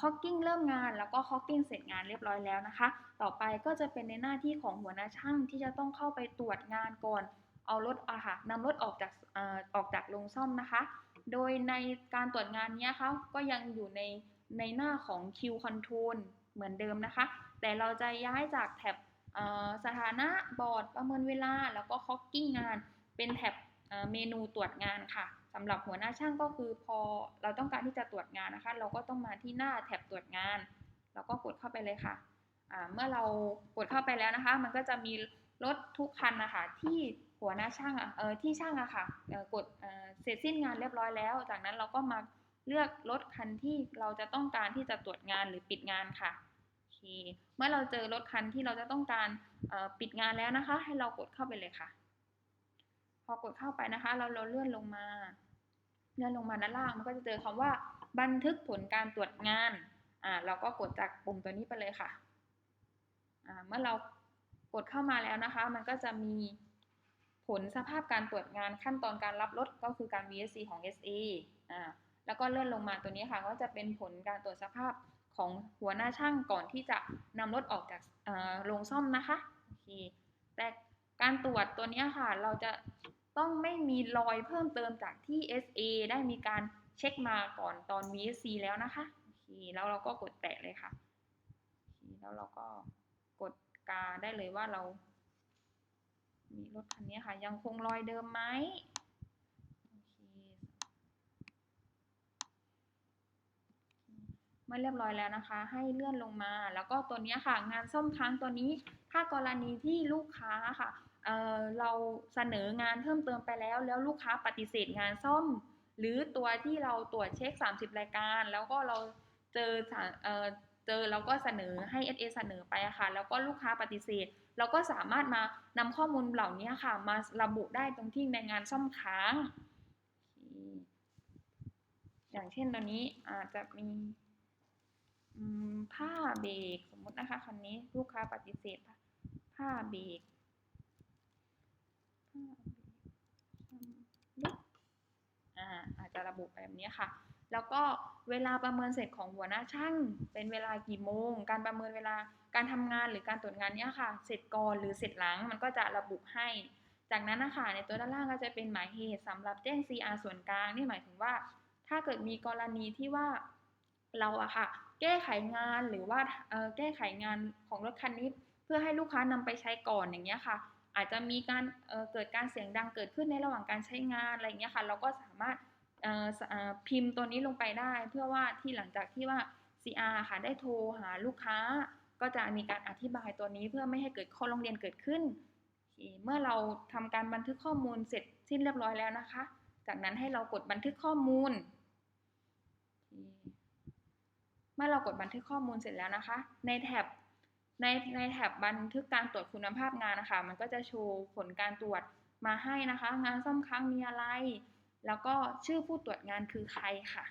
คอกกิ้งเริ่มงานแล้วก็คอกกิ้งเสร็จงานเรียบร้อยแล้วนะคะ ต่อไปก็จะเป็นในหน้าที่ของหัวหน้าช่างที่จะต้องเข้าไปตรวจงานก่อน เอารถอะค่ะนำรถออกจากออกจากโรงซ่อมนะคะ โดยในการตรวจงานนี้ค่ะก็ยังอยู่ในในหน้าของ Q Control เหมือนเดิมนะคะ แต่เราจะย้ายจากแท็บสถานะบอร์ดประเมินเวลา แล้วก็คอกกิ้งงานเป็นแท็บเมนูตรวจงานค่ะ สำหรับหัวหน้าช่างก็คือพอเราต้องการที่จะตรวจงานนะคะ เราก็ต้องมาที่หน้าแท็บตรวจงานแล้วก็กดเข้าไปเลยค่ะเมื่อเรากดเข้าไปแล้วนะคะ มันก็จะมีรถทุกคันนะคะที่หัวหน้าช่างเออที่ช่างอะค่ะกดเสร็จสิ้นงานเรียบร้อยแล้ว จากนั้นเราก็มาเลือกรถคันที่เราจะต้องการที่จะตรวจงานหรือปิดงานค่ะโอเคเมื่อเราเจอรถคันที่เราจะต้องการปิดงานแล้วนะคะ ให้เรากดเข้าไปเลยค่ะ พอกดเข้าไปนะคะ เราเราเลื่อนลงมา เลื่อนลงมาด้านล่าง มันก็จะเจอคำว่า บันทึกผลการตรวจงาน อ่า เราก็กดจากปุ่มตัวนี้ไปเลยค่ะ อ่า เมื่อเรากดเข้ามาแล้วนะคะ มันก็จะมีผลสภาพการตรวจงานขั้นตอนการรับรถก็คือการ VSC ของ SA อ่า แล้วก็เลื่อนลงมาตัวนี้ค่ะ ก็จะเป็นผลการตรวจสภาพของหัวหน้าช่างก่อนที่จะนำรถออกจากโรงซ่อมนะคะ โอเค แต่การตรวจตัวนี้ค่ะ เราจะ ต้องไม่มีรอยเพิ่มเติมจากที่ SA ได้มีการเช็คมาก่อนตอน VSC แล้วนะคะโอเคแล้วเราก็กดแตะเลยค่ะโอเคแล้วเราก็กดกาได้เลยว่าเรา มีรถคันนี้ค่ะ ยังคงรอยเดิมไหมเมื่อเรียบร้อยแล้วนะคะ ให้เลื่อนลงมา แล้วก็ตัวนี้ค่ะ งานซ่อมค้างตัวนี้ ถ้ากรณีที่ลูกค้าค่ะ เเราเสนองานเพิ่มเติมไปแล้ว แล้วลูกค้าปฏิเสธงานซ่อม หรือตัวที่เราตรวจเช็ค 30 รายการ แล้วก็เราเจอเจอเราก็เสนอให้ SA เสนอไปค่ะ แล้วก็ลูกค้าปฏิเสธ เราก็สามารถมานำข้อมูลเหล่านี้ค่ะ มาระบุได้ตรงที่ในงานซ่อมค้าง อย่างเช่นตัวนี้อาจจะมีผ้าเบรกสมมตินะคะคันนี้ลูกค้าปฏิเสธผ้าเบรก อ่ระบุแบบนี้ค่ะ แล้วก็เวลาประเมินเสร็จของหัวหน้าช่าง เป็นเวลากี่โมง การประเมินเวลาการทำงานหรือการตรวจงานเนี้ยค่ะ เสร็จก่อนหรือเสร็จหลังมันก็จะระบุให้ จากนั้นนะคะในตัวด้านล่างก็จะเป็นหมายเหตุสำหรับแจ้ง CR ส่วนกลางนี่หมายถึงว่า ถ้าเกิดมีกรณีที่ว่าเราอะค่ะ แก้ไขงานหรือว่าแก้ไขงานของรถคันนี้เพื่อให้ลูกค้านำไปใช้ก่อนอย่างเงี้ยค่ะอาจจะมีการเเกิดการเสียงดังเกิดขึ้นในระหว่างการใช้งานอะไรเงี้ยค่ะ เราก็สามารถ พิมพ์ตัวนี้ลงไปได้ เพื่อว่าที่หลังจากที่ว่า CR ค่ะได้โทรหาลูกค้า ก็จะมีการอธิบายตัวนี้เพื่อไม่ให้เกิดข้อร้องเรียนเกิดขึ้น เมื่อเราทำการบันทึกข้อมูลเสร็จสิ้นเรียบร้อยแล้วนะคะ จากนั้นให้เรากดบันทึกข้อมูล เมื่อเรากดบันทึกข้อมูลเสร็จแล้วนะคะ ในแท็บในในแท็บบันทึกการตรวจคุณภาพงานนะคะ มันก็จะโชว์ผลการตรวจมาให้นะคะ งานซ่อมค้างมีอะไร แล้วก็ชื่อผู้ตรวจงานคือใครค่ะ